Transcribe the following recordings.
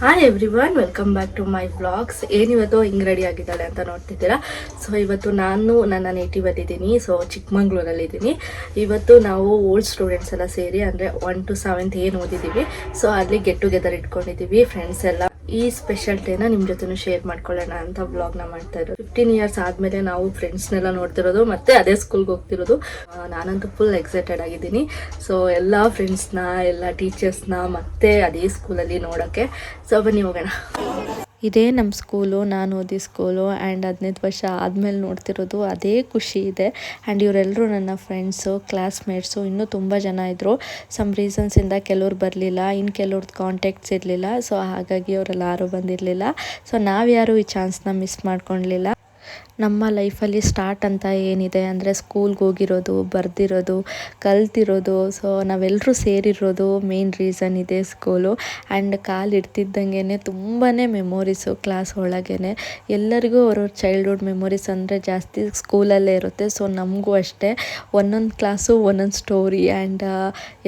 Hi everyone welcome back to my vlogs ಏನಿವತ್ತು ಹಿಂಗೆ ready ಆಗಿದ್ದಾಳೆ ಅಂತ ನೋಡ್ತಿದ್ದೀರಾ? ಸೊ ಇವತ್ತು ನಾನು ನನ್ನ ನೇಟಿವಲ್ಲಿದ್ದೀನಿ ಸೊ ಚಿಕ್ಕಮಂಗ್ಳೂರಲ್ಲಿದ್ದೀನಿ ಇವತ್ತು ನಾವು ಓಲ್ಡ್ ಸ್ಟೂಡೆಂಟ್ಸ್ ಎಲ್ಲ ಸೇರಿ ಅಂದರೆ ಒನ್ ಟು ಸೆವೆಂತ್ ಏನು ಓದಿದ್ದೀವಿ. ಸೊ ಅಲ್ಲಿ ಗೆಟ್ ಟುಗೆದರ್ ಇಟ್ಕೊಂಡಿದ್ದೀವಿ ಫ್ರೆಂಡ್ಸ್ ಎಲ್ಲ. ಈ ಸ್ಪೆಷಲ್ ಡೇನ ನಿಮ್ಮ ಜೊತೆ ಶೇರ್ ಮಾಡ್ಕೊಳ್ಳೋಣ ಅಂತ ವ್ಲಾಗ್ನ ಮಾಡ್ತಾ ಇರೋದು. ಫಿಫ್ಟೀನ್ ಇಯರ್ಸ್ ಆದಮೇಲೆ ನಾವು ಫ್ರೆಂಡ್ಸ್ನೆಲ್ಲ ನೋಡ್ತಿರೋದು, ಮತ್ತೆ ಅದೇ ಸ್ಕೂಲ್ಗೆ ಹೋಗ್ತಿರೋದು. ನಾನಂತೂ ಫುಲ್ ಎಕ್ಸೈಟೆಡ್ ಆಗಿದ್ದೀನಿ. ಸೊ ಎಲ್ಲ ಫ್ರೆಂಡ್ಸ್ನ ಎಲ್ಲ ಟೀಚರ್ಸ್ನ ಮತ್ತೆ ಅದೇ ಸ್ಕೂಲಲ್ಲಿ ನೋಡೋಕ್ಕೆ ಸೊ ಬನ್ನಿ ಹೋಗೋಣ. ಇದೇ ನಮ್ಮ ಸ್ಕೂಲು ನಾನು ಓದಿ ಸ್ಕೂಲು ಆ್ಯಂಡ್ ಹದಿನೈದು ವರ್ಷ ಆದಮೇಲೆ ನೋಡ್ತಿರೋದು. ಅದೇ ಖುಷಿ ಇದೆ. ಆ್ಯಂಡ್ ಇವರೆಲ್ಲರೂ ನನ್ನ ಫ್ರೆಂಡ್ಸು ಕ್ಲಾಸ್ಮೇಟ್ಸು ಇನ್ನೂ ತುಂಬ ಜನ ಇದ್ದರು ಸಮ್ ರೀಸನ್ಸಿಂದ ಕೆಲವ್ರು ಬರಲಿಲ್ಲ ಇನ್ನು ಕೆಲವ್ರದ್ದು ಕಾಂಟ್ಯಾಕ್ಟ್ಸ್ ಇರಲಿಲ್ಲ. ಸೊ ಹಾಗಾಗಿ ಅವರೆಲ್ಲ ಯಾರೂ ಬಂದಿರಲಿಲ್ಲ. ಸೊ ನಾವು ಯಾರೂ ಈ ಚಾನ್ಸ್ನ ಮಿಸ್ ಮಾಡ್ಕೊಳ್ಲಿಲ್ಲ ನಮ್ಮ ಲೈಫಲ್ಲಿ ಸ್ಟಾರ್ಟ್ ಅಂತ ಏನಿದೆ ಅಂದರೆ ಸ್ಕೂಲ್ಗೆ ಹೋಗಿರೋದು, ಬರೆದಿರೋದು, ಕಲ್ತಿರೋದು. ಸೊ ನಾವೆಲ್ಲರೂ ಸೇರಿರೋದು ಮೇನ್ ರೀಸನ್ ಇದೆ ಸ್ಕೂಲು ಆ್ಯಂಡ್ ಕಾಲು ಇಡ್ತಿದ್ದಂಗೆ ತುಂಬಾ ಮೆಮೊರೀಸು ಕ್ಲಾಸ್ ಒಳಗೇ ಎಲ್ಲರಿಗೂ ಅವ್ರವ್ರ ಚೈಲ್ಡ್ಹುಡ್ ಮೆಮೊರೀಸ್ ಅಂದರೆ ಜಾಸ್ತಿ ಸ್ಕೂಲಲ್ಲೇ ಇರುತ್ತೆ. ಸೊ ನಮಗೂ ಅಷ್ಟೇ. ಒಂದೊಂದು ಕ್ಲಾಸು ಒಂದೊಂದು ಸ್ಟೋರಿ ಆ್ಯಂಡ್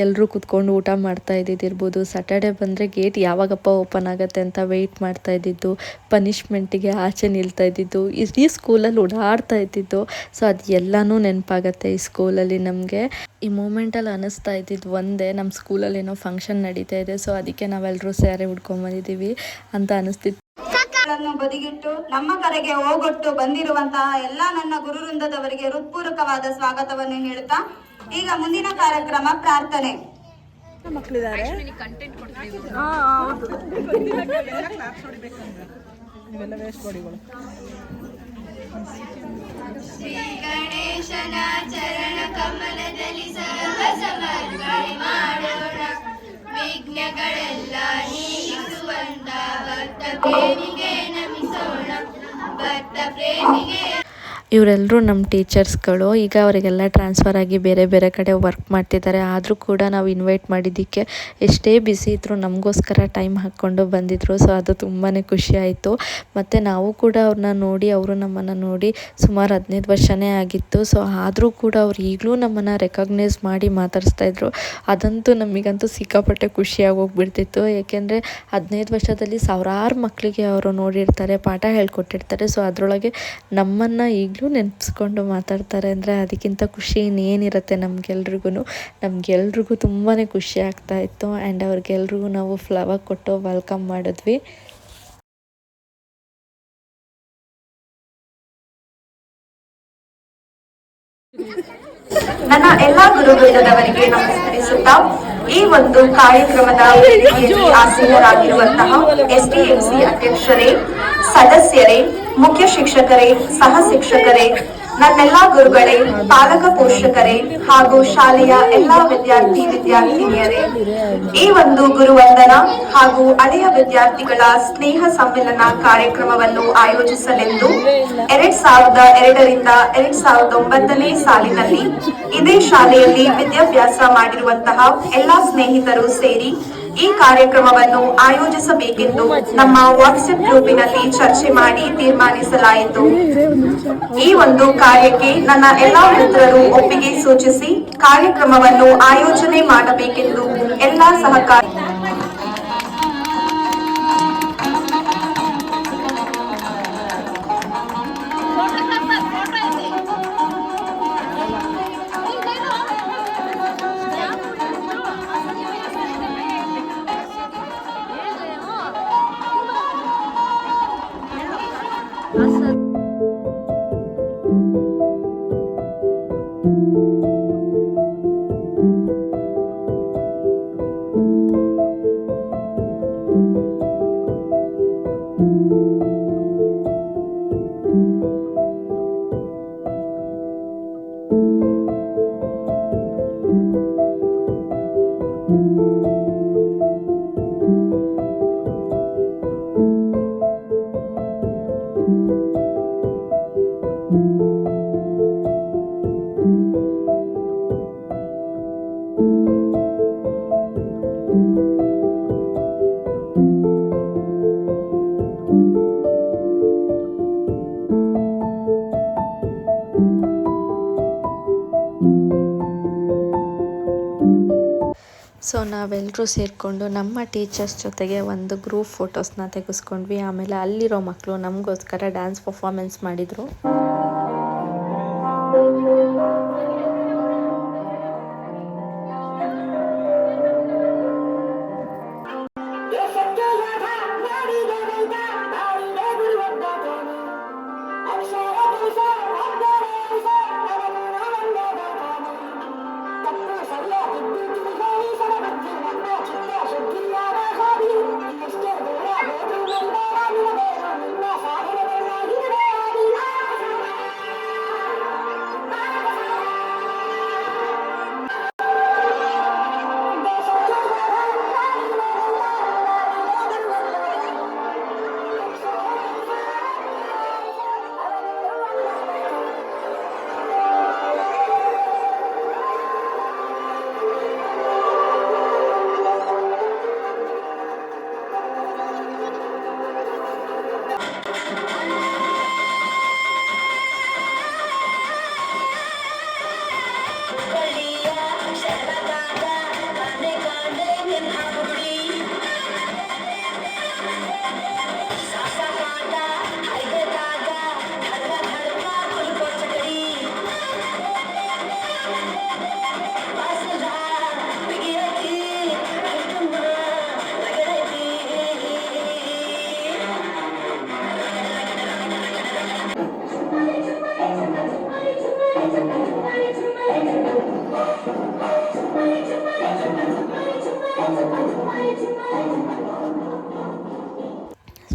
ಎಲ್ಲರೂ ಕುತ್ಕೊಂಡು ಊಟ ಮಾಡ್ತಾ ಇದ್ದಿದ್ದಿರ್ಬೋದು. ಸ್ಯಾಟರ್ಡೆ ಬಂದರೆ ಗೇಟ್ ಯಾವಾಗಪ್ಪ ಓಪನ್ ಆಗುತ್ತೆ ಅಂತ ವೆಯ್ಟ್ ಮಾಡ್ತಾ ಇದ್ದಿದ್ದು. ಪನಿಷ್ಮೆಂಟಿಗೆ ಆಚೆ ನಿಲ್ತಾ ಇದ್ದಿದ್ದು. ಇಡೀ ಸ್ಕೂಲಲ್ಲಿ ಓಡಾಡ್ತಾ ಇದ್ದಿದ್ದು. ಸೊ ಅದು ಎಲ್ಲನೂ ನೆನಪಾಗತ್ತೆ ಈ ಸ್ಕೂಲಲ್ಲಿ ನಮಗೆ. ಈ ಮೂಮೆಂಟಲ್ಲಿ ಅನ್ನಿಸ್ತಾ ಇದ್ದಿದ್ದು ಒಂದೇ ನಮ್ಮ ಸ್ಕೂಲಲ್ಲಿ ಏನೋ ಫಂಕ್ಷನ್ ನಡೀತಾ ಇದೆ. ಸೊ ಅದಕ್ಕೆ ನಾವೆಲ್ಲರೂ ಸ್ಯಾರಿ ಉಡ್ಕೊಂಬಂದಿದ್ದೀವಿ ಅಂತ ಅನ್ನಿಸ್ತಿತ್ತು ಬದಿಗಿಟ್ಟು ನಮ್ಮ ಕರೆಗೆ ಹೋಗೊಟ್ಟು ಬಂದಿರುವಂತಹ ಎಲ್ಲಾ ನನ್ನ ಗುರುವೃಂದದವರಿಗೆ ಹೃತ್ಪೂರ್ವಕವಾದ ಸ್ವಾಗತವನ್ನು ಹೇಳುತ್ತಾ ಈಗ ಮುಂದಿನ ಕಾರ್ಯಕ್ರಮ ಪ್ರಾರ್ಥನೆ. ಗಣೇಶನ ಚರಣ ಕಮಲದಲ್ಲಿ ಸರ್ವ ಸಮರ್ಪಣೆ ಮಾಡೋಣ. ವಿಘ್ನಗಳೆಲ್ಲ ನೀಗಿಸುವಂತ ಭಕ್ತ ಪ್ರೇಮಿಗೆ ನಮಿಸೋಣ. ಭಕ್ತ ಪ್ರೇಮಿಗೆ ಇವರೆಲ್ಲರೂ ನಮ್ಮ ಟೀಚರ್ಸ್ಗಳು. ಈಗ ಅವರಿಗೆಲ್ಲ ಟ್ರಾನ್ಸ್ಫರ್ ಆಗಿ ಬೇರೆ ಬೇರೆ ಕಡೆ ವರ್ಕ್ ಮಾಡ್ತಿದ್ದಾರೆ. ಆದರೂ ಕೂಡ ನಾವು ಇನ್ವೈಟ್ ಮಾಡಿದ್ದಕ್ಕೆ ಎಷ್ಟೇ ಬಿಸಿ ಇದ್ದರೂ ನಮಗೋಸ್ಕರ ಟೈಮ್ ಹಾಕ್ಕೊಂಡು ಬಂದಿದ್ದರು ಸೊ, ಅದು ತುಂಬಾ ಖುಷಿ ಆಯಿತು. ಮತ್ತು ನಾವು ಕೂಡ ಅವ್ರನ್ನ ನೋಡಿ, ಅವರು ನಮ್ಮನ್ನು ನೋಡಿ ಸುಮಾರು ಹದಿನೈದು ವರ್ಷನೇ ಆಗಿತ್ತು. ಸೊ, ಆದರೂ ಕೂಡ ಅವ್ರು ಈಗಲೂ ನಮ್ಮನ್ನು ರೆಕಗ್ನೈಸ್ ಮಾಡಿ ಮಾತಾಡಿಸ್ತಾ ಇದ್ರು. ಅದಂತೂ ನಮಗಂತೂ ಸಿಕ್ಕಾಪಟ್ಟೆ ಖುಷಿಯಾಗಿ ಹೋಗ್ಬಿಡ್ತಿತ್ತು ಏಕೆಂದರೆ ಹದಿನೈದು ವರ್ಷದಲ್ಲಿ ಸಾವಿರಾರು ಮಕ್ಕಳಿಗೆ ಅವರು ನೋಡಿರ್ತಾರೆ, ಪಾಠ ಹೇಳ್ಕೊಟ್ಟಿರ್ತಾರೆ. ಸೊ, ಅದರೊಳಗೆ ನಮ್ಮನ್ನು ಈಗಲೂ ನೆನೆಸ್ಕೊಂಡು ಮಾತಾಡ್ತಾರೆ ಅಂದರೆ ಅದಕ್ಕಿಂತ ಖುಷಿ ಇನ್ನೇನಿರುತ್ತೆ ನಮಗೆಲ್ರಿಗೂ. ನಮಗೆಲ್ರಿಗೂ ತುಂಬಾ ಖುಷಿ ಆಗ್ತಾ ಇತ್ತು ಆ್ಯಂಡ್ ಅವ್ರಿಗೆಲ್ರಿಗೂ ನಾವು ಫ್ಲವರ್ ಕೊಟ್ಟು ವೆಲ್ಕಮ್ ಮಾಡಿದ್ವಿ. ನನ್ನ ಎಲ್ಲಾ ಗುರುವೃಂದದವರಿಗೆ ನಮಸ್ಕರಿಸುತ್ತಾ, ಈ ಒಂದು ಕಾರ್ಯಕ್ರಮದ ಆಸೀನರಾಗಿರುವಂತಹ ಎಸ್ ಡಿ ಎಂ ಸಿ ಅಧ್ಯಕ್ಷರೇ, ಸದಸ್ಯರೇ ಮುಖ್ಯ ಶಿಕ್ಷಕರೇ, ಸಹ ಶಿಕ್ಷಕರೇ, ನನ್ನೆಲ್ಲಾ ಗುರುಗಳೇ, ಪಾಲಕ ಪೋಷಕರೇ ಹಾಗೂ ಶಾಲೆಯ ಎಲ್ಲಾ ವಿದ್ಯಾರ್ಥಿ, ವಿದ್ಯಾರ್ಥಿನಿಯರೇ, ಈ ಒಂದು ಗುರುವಂದನ ಹಾಗೂ ಹಳೆಯ ವಿದ್ಯಾರ್ಥಿಗಳ ಸ್ನೇಹ ಸಮ್ಮೇಳನ ಕಾರ್ಯಕ್ರಮವನ್ನು ಆಯೋಜಿಸಲೆಂದು ಎರಡ್ ಸಾವಿರದ ಎರಡರಿಂದ ಎರಡ್ ಸಾವಿರದ ಒಂಬತ್ತನೇ ಸಾಲಿನಲ್ಲಿ ಇದೇ ಶಾಲೆಯಲ್ಲಿ ವಿದ್ಯಾಭ್ಯಾಸ ಮಾಡಿರುವಂತಹ ಎಲ್ಲಾ ಸ್ನೇಹಿತರು ಸೇರಿ ಈ ಕಾರ್ಯಕ್ರಮವನ್ನು ಆಯೋಜಿಸಬೇಕೆಂದು ನಮ್ಮ ವಾಟ್ಸ್ಆಪ್ ಗ್ರೂಪಿನಲ್ಲಿ ಚರ್ಚೆ ಮಾಡಿ ತೀರ್ಮಾನಿಸಲಾಯಿತು. ಈ ಒಂದು ಕಾರ್ಯಕ್ಕೆ ನನ್ನ ಎಲ್ಲಾ ಮಿತ್ರರು ಒಪ್ಪಿಗೆ ಸೂಚಿಸಿ ಕಾರ್ಯಕ್ರಮವನ್ನು ಆಯೋಜನೆ ಮಾಡಬೇಕೆಂದು ಎಲ್ಲಾ ಸಹಕಾರ Música ಸೊ ನಾವೆಲ್ಲರೂ ಸೇರಿಕೊಂಡು ನಮ್ಮ ಟೀಚರ್ಸ್ ಜೊತೆಗೆ ಒಂದು ಗ್ರೂಪ್ ಫೋಟೋಸ್ನ ತೆಗೆಸ್ಕೊಂಡ್ವಿ. ಆಮೇಲೆ ಅಲ್ಲಿರೋ ಮಕ್ಕಳು ನಮಗೋಸ್ಕರ ಡ್ಯಾನ್ಸ್ ಪರ್ಫಾಮೆನ್ಸ್ ಮಾಡಿದರು.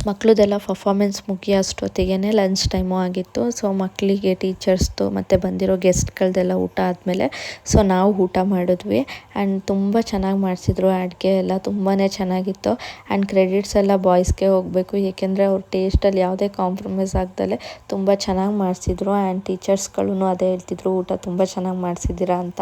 ಮಕ್ಕಳದೆಲ್ಲ ಪರ್ಫಾಮೆನ್ಸ್ ಮುಗಿಯೋ ಅಷ್ಟೊತ್ತಿಗೆ ಲಂಚ್ ಟೈಮು ಆಗಿತ್ತು. ಸೊ ಮಕ್ಕಳಿಗೆ ಟೀಚರ್ಸ್ದು ಮತ್ತು ಬಂದಿರೋ ಗೆಸ್ಟ್ಗಳದೆಲ್ಲ ಊಟ ಆದಮೇಲೆ ಸೊ ನಾವು ಊಟ ಮಾಡಿದ್ವಿ. ಆ್ಯಂಡ್ ತುಂಬ ಚೆನ್ನಾಗಿ ಮಾಡಿಸಿದ್ರು ಅಡುಗೆ ಎಲ್ಲ ತುಂಬಾ ಚೆನ್ನಾಗಿತ್ತು. ಆ್ಯಂಡ್ ಕ್ರೆಡಿಟ್ಸ್ ಎಲ್ಲ ಬಾಯ್ಸ್ಗೆ ಹೋಗಬೇಕು, ಏಕೆಂದರೆ ಅವ್ರ ಟೇಸ್ಟಲ್ಲಿ ಯಾವುದೇ ಕಾಂಪ್ರಮೈಸ್ ಆಗ್ದಲೇ ತುಂಬ ಚೆನ್ನಾಗಿ ಮಾಡಿಸಿದ್ರು. ಆ್ಯಂಡ್ ಟೀಚರ್ಸ್ಗಳೂ ಅದೇ ಹೇಳ್ತಿದ್ರು, ಊಟ ತುಂಬ ಚೆನ್ನಾಗಿ ಮಾಡಿಸಿದ್ದೀರಾ ಅಂತ.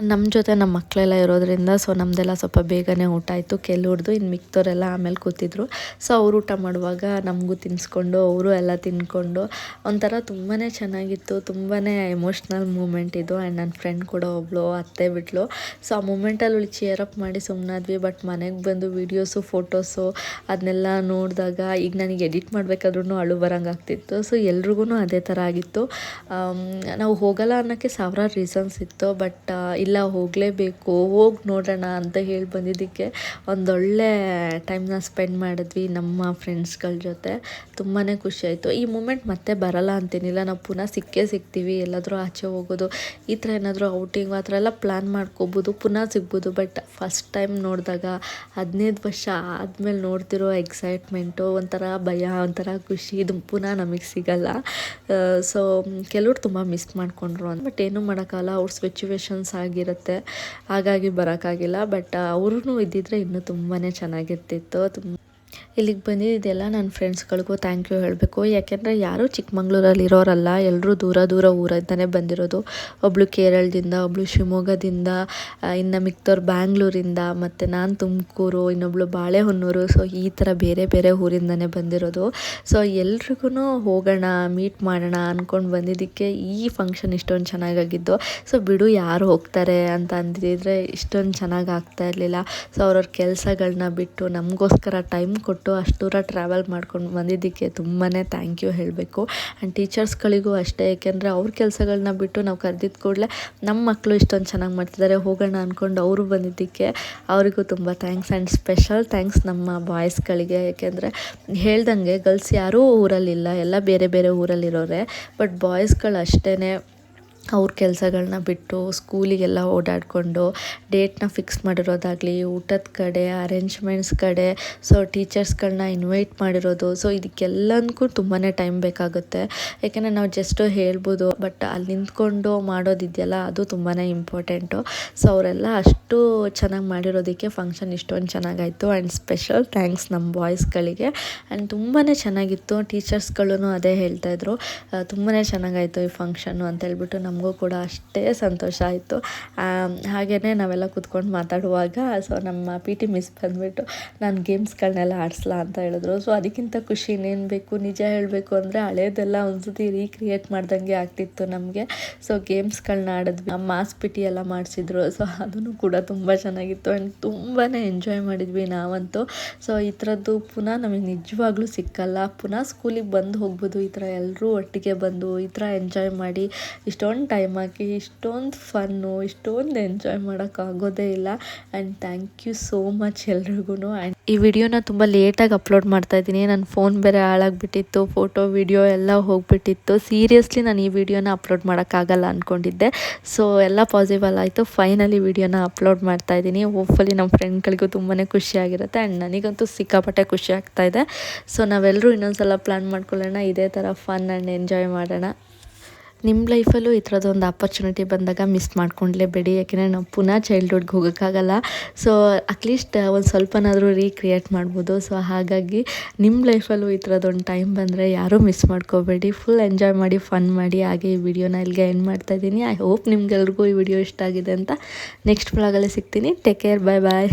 ನಮ್ಮ ಜೊತೆ ನಮ್ಮ ಮಕ್ಕಳೆಲ್ಲ ಇರೋದ್ರಿಂದ ಸೊ ನಮ್ಮದೆಲ್ಲ ಸ್ವಲ್ಪ ಬೇಗನೆ ಊಟ ಆಯಿತು. ಕೆಲವ್ರದ್ದು ಇನ್ನು ಮಿಕ್ತವರೆಲ್ಲ ಆಮೇಲೆ ಕೂತಿದ್ರು. ಸೊ ಅವರು ಊಟ ಮಾಡುವಾಗ ನಮಗೂ ತಿನ್ನಿಸ್ಕೊಂಡು ಅವರು ಎಲ್ಲ ತಿನ್ಕೊಂಡು, ಒಂಥರ ತುಂಬಾ ಚೆನ್ನಾಗಿತ್ತು. ತುಂಬಾ ಎಮೋಷ್ನಲ್ ಮೂಮೆಂಟ್ ಇದು. ಆ್ಯಂಡ್ ನನ್ನ ಫ್ರೆಂಡ್ ಕೂಡ ಒಬ್ಳು, ಅತ್ತೆ ಬಿಟ್ಲು. ಸೊ ಆ ಮೂಮೆಂಟಲ್ಲಿ ಅವಳು ಚೇರ್ ಅಪ್ ಮಾಡಿ ಸುಮ್ಮನಾದ್ವಿ ಬಟ್ ಮನೆಗೆ ಬಂದು ವೀಡಿಯೋಸು ಫೋಟೋಸು ಅದನ್ನೆಲ್ಲ ನೋಡಿದಾಗ, ಈಗ ನನಗೆ ಎಡಿಟ್ ಮಾಡಬೇಕಾದ್ರೂ ಅಳು ಬರೋಂಗಾಗ್ತಿತ್ತು ಸೊ ಎಲ್ರಿಗೂ ಅದೇ ಥರ ಆಗಿತ್ತು. ನಾವು ಹೋಗಲ್ಲ ಅನ್ನೋಕ್ಕೆ ಸಾವಿರಾರು ರೀಸನ್ಸ್ ಇತ್ತು. ಬಟ್ ಇಲ್ಲ, ಹೋಗಲೇಬೇಕು, ಹೋಗಿ ನೋಡೋಣ ಅಂತ ಹೇಳಿ ಬಂದಿದ್ದಕ್ಕೆ ಒಂದೊಳ್ಳೆ ಟೈಮ್ನ ಸ್ಪೆಂಡ್ ಮಾಡಿದ್ವಿ ನಮ್ಮ ಫ್ರೆಂಡ್ಸ್ಗಳ ಜೊತೆ. ತುಂಬಾ ಖುಷಿಯಾಯಿತು ಈ ಮೂಮೆಂಟ್ ಮತ್ತೆ ಬರಲ್ಲ ಅಂತೇನಿಲ್ಲ. ನಾವು ಪುನಃ ಸಿಕ್ಕೇ ಸಿಗ್ತೀವಿ ಎಲ್ಲಾದರೂ ಆಚೆ ಹೋಗೋದು, ಈ ಥರ ಏನಾದರೂ ಔಟಿಂಗ್ ಆ ಥರ ಎಲ್ಲ ಪ್ಲ್ಯಾನ್ ಮಾಡ್ಕೋಬೋದು, ಪುನಃ ಸಿಗ್ಬೋದು. ಬಟ್ ಫಸ್ಟ್ ಟೈಮ್ ನೋಡಿದಾಗ ಹದಿನೈದು ವರ್ಷ ಆದಮೇಲೆ ನೋಡ್ತಿರೋ ಎಕ್ಸೈಟ್ಮೆಂಟು ಒಂಥರ ಭಯ, ಒಂಥರ ಖುಷಿ, ಇದು ಪುನಃ ನಮಗೆ ಸಿಗಲ್ಲ. ಸೊ ಕೆಲವ್ರು ತುಂಬ ಮಿಸ್ ಮಾಡ್ಕೊಂಡ್ರು ಅಂತ. ಬಟ್ ಏನೂ ಮಾಡೋಕ್ಕಲ್ಲ ಅವ್ರ ಸಿಚುವೇಶನ್ಸ್ ಆಗಿರುತ್ತೆ ಹಾಗಾಗಿ ಬರೋಕ್ಕಾಗಿಲ್ಲ. ಬಟ್ ಅವ್ರೂ ಇದ್ದಿದ್ರೆ ಇನ್ನೂ ತುಂಬಾ ಚೆನ್ನಾಗಿರ್ತಿತ್ತು. ತುಂಬ ಇಲ್ಲಿಗೆ ಬಂದಿದ್ದೆಲ್ಲ ನನ್ನ ಫ್ರೆಂಡ್ಸ್ಗಳಿಗೂ ಥ್ಯಾಂಕ್ ಯು ಹೇಳಬೇಕು. ಯಾಕೆಂದರೆ ಯಾರೂ ಚಿಕ್ಕಮಂಗ್ಳೂರಲ್ಲಿ ಇರೋರಲ್ಲ ಎಲ್ಲರೂ ದೂರ ದೂರ ಊರಿಂದನೇ ಬಂದಿರೋದು. ಒಬ್ಬಳು ಕೇರಳದಿಂದ ಒಬ್ಬಳು ಶಿವಮೊಗ್ಗದಿಂದ ಇನ್ನು ಮಿಕ್ತವ್ರು ಬ್ಯಾಂಗ್ಳೂರಿಂದ, ಮತ್ತು ನಾನು ತುಮಕೂರು, ಇನ್ನೊಬ್ಳು ಬಾಳೆಹೊನ್ನೂರು ಸೊ ಈ ಥರ ಬೇರೆ ಬೇರೆ ಊರಿಂದನೇ ಬಂದಿರೋದು. ಸೊ ಎಲ್ರಿಗೂ ಹೋಗೋಣ ಮೀಟ್ ಮಾಡೋಣ ಅಂದ್ಕೊಂಡು ಬಂದಿದ್ದಕ್ಕೆ ಈ ಫಂಕ್ಷನ್ ಇಷ್ಟೊಂದು ಚೆನ್ನಾಗಾಗಿದ್ದು. ಸೊ ಬಿಡು ಯಾರು ಹೋಗ್ತಾರೆ ಅಂತ ಅಂದಿದ್ರೆ ಇಷ್ಟೊಂದು ಚೆನ್ನಾಗಿ ಆಗ್ತಾ ಇರಲಿಲ್ಲ. ಸೊ ಅವ್ರವ್ರ ಕೆಲಸಗಳನ್ನ ಬಿಟ್ಟು ನಮಗೋಸ್ಕರ ಟೈಮ್ ಕೊಟ್ಟು ಅಷ್ಟು ದೂರ ಟ್ರಾವೆಲ್ ಮಾಡ್ಕೊಂಡು ಬಂದಿದ್ದಕ್ಕೆ ತುಂಬಾ ಥ್ಯಾಂಕ್ ಯು ಹೇಳಬೇಕು. ಆ್ಯಂಡ್ ಟೀಚರ್ಸ್ಗಳಿಗೂ ಅಷ್ಟೇ ಏಕೆಂದರೆ ಅವ್ರ ಕೆಲಸಗಳನ್ನ ಬಿಟ್ಟು ನಾವು ಕರೆದಿದ್ದ ಕೂಡಲೇ ನಮ್ಮ ಮಕ್ಕಳು ಇಷ್ಟೊಂದು ಚೆನ್ನಾಗಿ ಮಾಡ್ತಿದ್ದಾರೆ ಹೋಗೋಣ ಅಂದ್ಕೊಂಡು ಅವರು ಬಂದಿದ್ದಕ್ಕೆ ಅವರಿಗೂ ತುಂಬ ಥ್ಯಾಂಕ್ಸ್ ಆ್ಯಂಡ್ ಸ್ಪೆಷಲ್ ಥ್ಯಾಂಕ್ಸ್ ನಮ್ಮ ಬಾಯ್ಸ್ಗಳಿಗೆ ಏಕೆಂದರೆ ಹೇಳ್ದಂಗೆ ಗರ್ಲ್ಸ್ ಯಾರೂ ಊರಲ್ಲಿಲ್ಲ, ಎಲ್ಲ ಬೇರೆ ಬೇರೆ ಊರಲ್ಲಿರೋರೆ ಬಟ್ ಬಾಯ್ಸ್ಗಳು ಅಷ್ಟೇ ಅವ್ರ ಕೆಲಸಗಳನ್ನ ಬಿಟ್ಟು ಸ್ಕೂಲಿಗೆಲ್ಲ ಓಡಾಡಿಕೊಂಡು ಡೇಟ್ನ ಫಿಕ್ಸ್ ಮಾಡಿರೋದಾಗಲಿ, ಊಟದ ಕಡೆ ಅರೇಂಜ್ಮೆಂಟ್ಸ್ ಕಡೆ ಸೊ ಟೀಚರ್ಸ್ಗಳನ್ನ ಇನ್ವೈಟ್ ಮಾಡಿರೋದು. ಸೊ ಇದಕ್ಕೆಲ್ಲದಕ್ಕೂ ತುಂಬಾ ಟೈಮ್ ಬೇಕಾಗುತ್ತೆ. ಯಾಕೆಂದರೆ ನಾವು ಜಸ್ಟು ಹೇಳ್ಬೋದು ಬಟ್ ಅಲ್ಲಿ ನಿಂತ್ಕೊಂಡು ಮಾಡೋದಿದೆಯಲ್ಲ, ಅದು ತುಂಬಾ ಇಂಪಾರ್ಟೆಂಟು ಸೊ ಅವರೆಲ್ಲ ಅಷ್ಟು ಚೆನ್ನಾಗಿ ಮಾಡಿರೋದಕ್ಕೆ ಫಂಕ್ಷನ್ ಇಷ್ಟೊಂದು ಚೆನ್ನಾಗಾಯಿತು. ಆ್ಯಂಡ್ ಸ್ಪೆಷಲ್ ಥ್ಯಾಂಕ್ಸ್ ನಮ್ಮ ಬಾಯ್ಸ್ಗಳಿಗೆ ಆ್ಯಂಡ್ ತುಂಬಾ ಚೆನ್ನಾಗಿತ್ತು. ಟೀಚರ್ಸ್ಗಳೂ ಅದೇ ಹೇಳ್ತಾಯಿದ್ರು ತುಂಬಾ ಚೆನ್ನಾಗಾಯಿತು ಈ ಫಂಕ್ಷನ್ನು ಅಂತ ಹೇಳ್ಬಿಟ್ಟು ನಮ್ಮ ನಮಗೂ ಕೂಡ ಅಷ್ಟೇ ಸಂತೋಷ ಆಯಿತು. ಹಾಗೆಯೇ ನಾವೆಲ್ಲ ಕೂತ್ಕೊಂಡು ಮಾತಾಡುವಾಗ ಸೊ ನಮ್ಮ ಪಿ ಟಿ ಮಿಸ್ ಬಂದುಬಿಟ್ಟು ನಾನು ಗೇಮ್ಸ್ಗಳನ್ನೆಲ್ಲ ಆಡಿಸ್ಲಾ ಅಂತ ಹೇಳಿದ್ರು. ಸೊ ಅದಕ್ಕಿಂತ ಖುಷಿ ಇನ್ನೇನು ಬೇಕು? ನಿಜ ಹೇಳಬೇಕು ಅಂದರೆ ಹಳೇದೆಲ್ಲ ಒಂದ್ಸತಿ ರೀಕ್ರಿಯೇಟ್ ಮಾಡ್ದಂಗೆ ಆಗ್ತಿತ್ತು ನಮಗೆ. ಸೊ ಗೇಮ್ಸ್ಗಳನ್ನ ಆಡಿದ್ವಿ. ಮಾಸ್ ಪಿ ಟಿ ಎಲ್ಲ ಮಾಡಿಸಿದ್ರು. ಸೊ ಅದನ್ನು ಕೂಡ ತುಂಬ ಚೆನ್ನಾಗಿತ್ತು ಆ್ಯಂಡ್ ತುಂಬಾ ಎಂಜಾಯ್ ಮಾಡಿದ್ವಿ ನಾವಂತೂ. ಸೊ ಈ ಥರದ್ದು ಪುನಃ ನಮಗೆ ನಿಜವಾಗ್ಲೂ ಸಿಕ್ಕಲ್ಲ. ಪುನಃ ಸ್ಕೂಲಿಗೆ ಬಂದು ಹೋಗ್ಬೋದು. ಈ ಥರ ಎಲ್ಲರೂ ಒಟ್ಟಿಗೆ ಬಂದು ಈ ಥರ ಎಂಜಾಯ್ ಮಾಡಿ, ಇಷ್ಟೊಂದು ಟೈಮ್ ಹಾಕಿ ಇಷ್ಟೊಂದು ಫನ್ನು ಇಷ್ಟೊಂದು ಎಂಜಾಯ್ ಮಾಡೋಕ್ಕಾಗೋದೇ ಇಲ್ಲ. And thank you so much ಎಲ್ರಿಗೂ ಆ್ಯಂಡ್ ಈ ವಿಡಿಯೋನ ತುಂಬ ಲೇಟಾಗಿ ಅಪ್ಲೋಡ್ ಮಾಡ್ತಾ ಇದ್ದೀನಿ. ನನ್ನ ಫೋನ್ ಬೇರೆ ಹಾಳಾಗ್ಬಿಟ್ಟಿತ್ತು ಫೋಟೋ ವಿಡಿಯೋ ಎಲ್ಲ ಹೋಗ್ಬಿಟ್ಟಿತ್ತು. ಸೀರಿಯಸ್ಲಿ ನಾನು ಈ ವಿಡಿಯೋನ ಅಪ್ಲೋಡ್ ಮಾಡೋಕ್ಕಾಗಲ್ಲ ಅಂದ್ಕೊಂಡಿದ್ದೆ ಸೊ ಎಲ್ಲ ಪಾಸಿಬಲ್ ಆಯಿತು. ಫೈನಲಿ ವಿಡಿಯೋನ ಅಪ್ಲೋಡ್ ಮಾಡ್ತಾ ಇದ್ದೀನಿ. ಹೋಪ್ಫುಲಿ ನಮ್ಮ ಫ್ರೆಂಡ್ಗಳಿಗೂ ತುಂಬಾ ಖುಷಿಯಾಗಿರುತ್ತೆ ಆ್ಯಂಡ್ ನನಗಂತೂ ಸಿಕ್ಕಾಪಟ್ಟೆ ಖುಷಿ ಆಗ್ತಾ ಇದೆ. ಸೊ ನಾವೆಲ್ಲರೂ ಇನ್ನೊಂದ್ಸಲ ಪ್ಲ್ಯಾನ್ ಮಾಡ್ಕೊಳ್ಳೋಣ. ಇದೇ ಥರ ಫನ್ ಆ್ಯಂಡ್ ಎಂಜಾಯ್ ಮಾಡೋಣ. ನಿಮ್ಮ ಲೈಫಲ್ಲೂ ಈ ಥರದೊಂದು ಆಪರ್ಚುನಿಟಿ ಬಂದಾಗ ಮಿಸ್ ಮಾಡ್ಕೊಂಡ್ಲೇಬೇಡಿ. ಯಾಕೆಂದರೆ ನಾವು ಪುನಃ ಚೈಲ್ಡ್ಹುಡ್ಗೆ ಹೋಗೋಕ್ಕಾಗಲ್ಲ. ಸೊ ಅಟ್ಲೀಸ್ಟ್ ಒಂದು ಸ್ವಲ್ಪನಾದರೂ ರೀಕ್ರಿಯೇಟ್ ಮಾಡ್ಬೋದು. ಸೊ ಹಾಗಾಗಿ ನಿಮ್ಮ ಲೈಫಲ್ಲೂ ಈ ಥರದೊಂದು ಟೈಮ್ ಬಂದರೆ ಯಾರೂ ಮಿಸ್ ಮಾಡ್ಕೋಬೇಡಿ. ಫುಲ್ ಎಂಜಾಯ್ ಮಾಡಿ ಫನ್ ಮಾಡಿ, ಹಾಗೆ ಈ ವಿಡಿಯೋನ ಇಲ್ಲಿಗೆ ಎಂಡ್ ಮಾಡ್ತಾ ಇದ್ದೀನಿ. ಐ ಹೋಪ್ ನಿಮ್ಗೆಲ್ರಿಗೂ ಈ ವಿಡಿಯೋ ಇಷ್ಟ ಆಗಿದೆ ಅಂತ. ನೆಕ್ಸ್ಟ್ ಬ್ಲಾಗಲ್ಲಿ ಸಿಗ್ತೀನಿ. ಟೇಕ್ ಕೇರ್ ಬಾಯ್ ಬಾಯ್